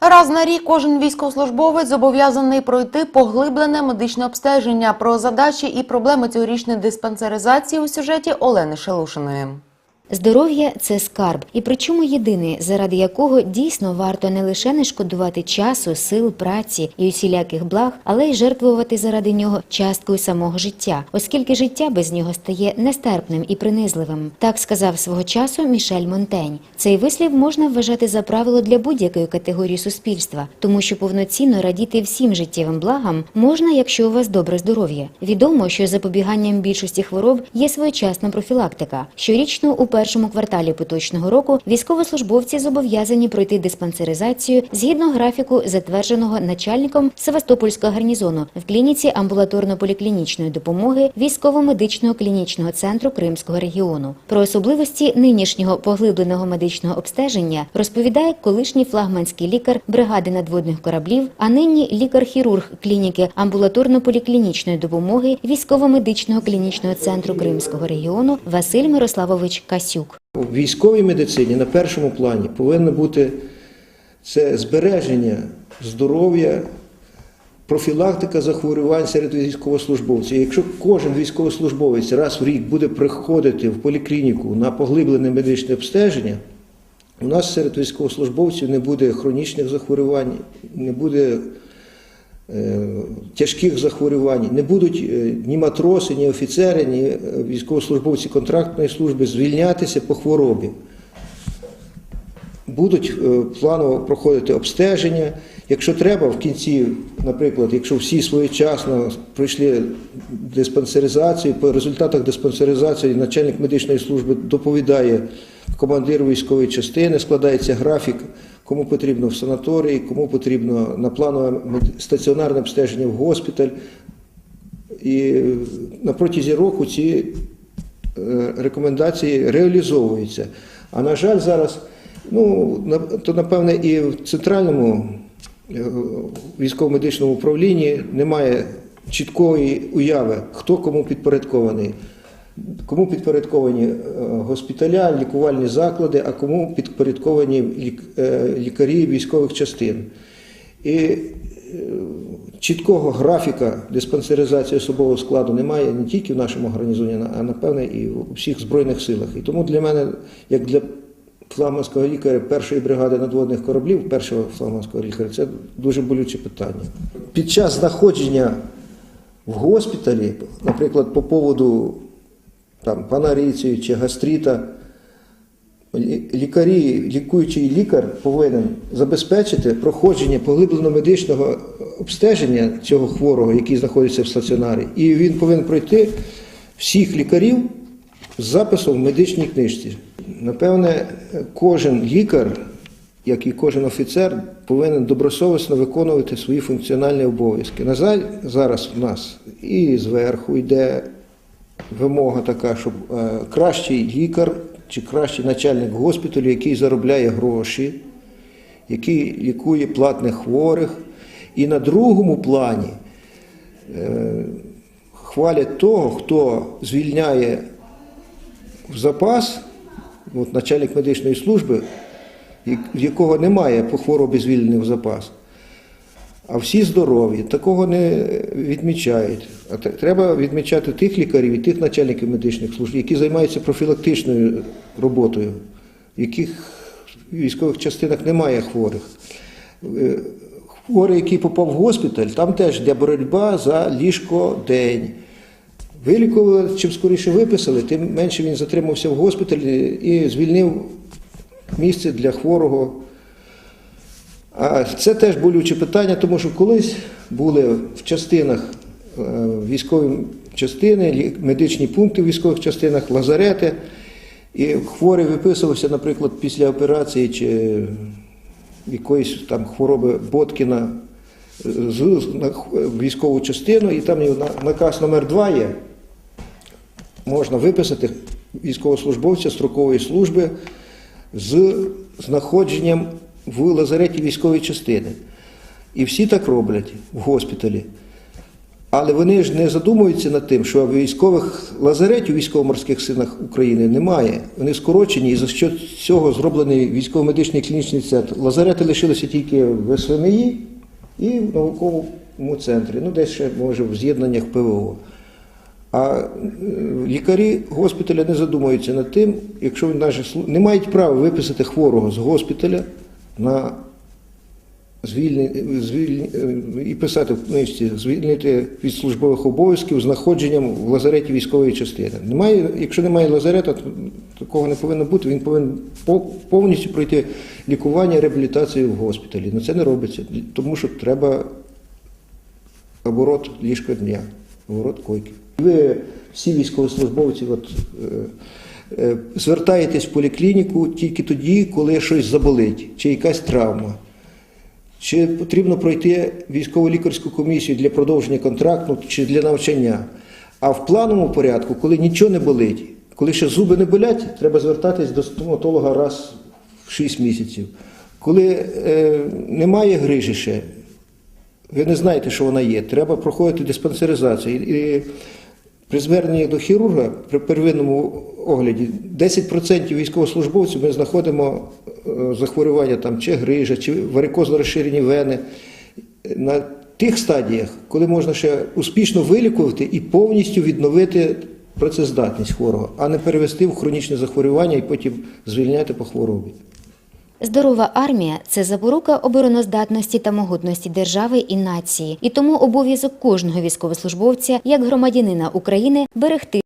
Раз на рік кожен військовослужбовець зобов'язаний пройти поглиблене медичне обстеження про задачі і проблеми цьогорічної диспансеризації у сюжеті Олени Шелушиної. Здоров'я це скарб, і причому єдиний, заради якого дійсно варто не лише не шкодувати часу, сил, праці і усіляких благ, але й жертвувати заради нього часткою самого життя, оскільки життя без нього стає нестерпним і принизливим. Так сказав свого часу Мішель Монтень. Цей вислів можна вважати за правило для будь-якої категорії суспільства, тому що повноцінно радіти всім життєвим благам можна, якщо у вас добре здоров'я. Відомо, що запобіганням більшості хвороб є своєчасна профілактика. Щорічно у першому кварталі поточного року військовослужбовці зобов'язані пройти диспансеризацію згідно графіку, затвердженого начальником Севастопольського гарнізону в клініці амбулаторно-поліклінічної допомоги військово-медичного клінічного центру Кримського регіону. Про особливості нинішнього поглибленого медичного обстеження розповідає колишній флагманський лікар бригади надводних кораблів, а нині лікар-хірург клініки амбулаторно-поліклінічної допомоги військово-медичного клінічного центру Кримського регіону Василь Мирославович Касюк. У військовій медицині на першому плані повинно бути це збереження здоров'я, профілактика захворювань серед військовослужбовців. Якщо кожен військовослужбовець раз в рік буде приходити в поліклініку на поглиблене медичне обстеження, у нас серед військовослужбовців не буде хронічних захворювань, не буде тяжких захворювань, не будуть е, ні матроси, ні офіцери, ні е, військовослужбовці контрактної служби звільнятися по хворобі. Будуть е, планово проходити обстеження. Якщо треба, в кінці, наприклад, якщо всі своєчасно пройшли диспансеризацію, по результатах диспансеризації начальник медичної служби доповідає командиру військової частини, складається графік, кому потрібно в санаторії, кому потрібно на планове стаціонарне обстеження в госпіталь. І на протязі року ці е, рекомендації реалізовуються. А на жаль, зараз, ну, то напевне і в центральному е, військово-медичному управлінні немає чіткої уяви, хто кому підпорядкований. Кому підпорядковані е, госпіталя, лікувальні заклади, а кому підпорядковані е, лікарі військових частин. І е, чіткого графіка диспансеризації особового складу немає не тільки в нашому гарнізоні, а напевне і у всіх збройних силах. І тому для мене, як для флагманського лікаря першої бригади надводних кораблів, першого флагманського лікаря, це дуже болюче питання. Під час знаходження в госпіталі, наприклад, по поводу там, панарицію чи гастріта, лікарі, лікуючий лікар повинен забезпечити проходження поглибленого медичного обстеження цього хворого, який знаходиться в стаціонарі, і він повинен пройти всіх лікарів з записом в медичній книжці. Напевне, кожен лікар, як і кожен офіцер, повинен добросовісно виконувати свої функціональні обов'язки. На жаль, зараз в нас і зверху йде вимога така, щоб е, кращий лікар чи кращий начальник госпіталю, який заробляє гроші, який лікує платних хворих. І на другому плані е, хвалять того, хто звільняє в запас, от начальник медичної служби, в якого немає по хворобі звільнений в запас. А всі здорові, такого не відмічають. А треба відмічати тих лікарів і тих начальників медичних служб, які займаються профілактичною роботою, в яких в військових частинах немає хворих. Е, Хворий, який попав в госпіталь, там теж йде боротьба за ліжко день. Вилікували, чим скоріше виписали, тим менше він затримався в госпіталі і звільнив місце для хворого. А це теж болюче питання, тому що колись були в частинах е, військові частини, медичні пункти в військових частинах, лазарети, і хворий виписувався, наприклад, після операції чи якоїсь там хвороби Боткіна е, з військову частину, і там наказ номер 2 є. Можна виписати військовослужбовця строкової служби з знаходженням в лазареті військової частини. І всі так роблять в госпіталі. Але вони ж не задумуються над тим, що військових лазаретів у військово-морських силах України немає. Вони скорочені, і за що цього зроблений військово-медичний клінічний центр. Лазарети лишилися тільки в СВМІ і в науковому центрі, ну десь ще може в з'єднаннях ПВО. А е, лікарі госпіталя не задумуються над тим, якщо він навіть не мають права виписати хворого з госпіталя на звільні, е, і писати в книжці звільнити від службових обов'язків знаходженням в лазареті військової частини. Немає, якщо немає лазарета, то такого не повинно бути. Він повинен по- повністю пройти лікування, реабілітацію в госпіталі. Ну це не робиться, тому що треба оборот ліжка дня, оборот койки. Ви всі військовослужбовці от, е, звертаєтесь в поліклініку тільки тоді, коли щось заболить, чи якась травма. Чи потрібно пройти військово-лікарську комісію для продовження контракту чи для навчання. А в плановому порядку, коли нічого не болить, коли ще зуби не болять, треба звертатись до стоматолога раз в 6 місяців. Коли е, немає грижі ще, ви не знаєте, що вона є, треба проходити диспансеризацію. І при зверненні до хірурга при первинному огляді 10% військовослужбовців ми знаходимо е, захворювання там, чи грижа, чи варикозно розширені вени. На тих стадіях, коли можна ще успішно вилікувати і повністю відновити працездатність хворого, а не перевести в хронічне захворювання і потім звільняти по хворобі. Здорова армія це запорука обороноздатності та могутності держави і нації, і тому обов'язок кожного військовослужбовця, як громадянина України, берегти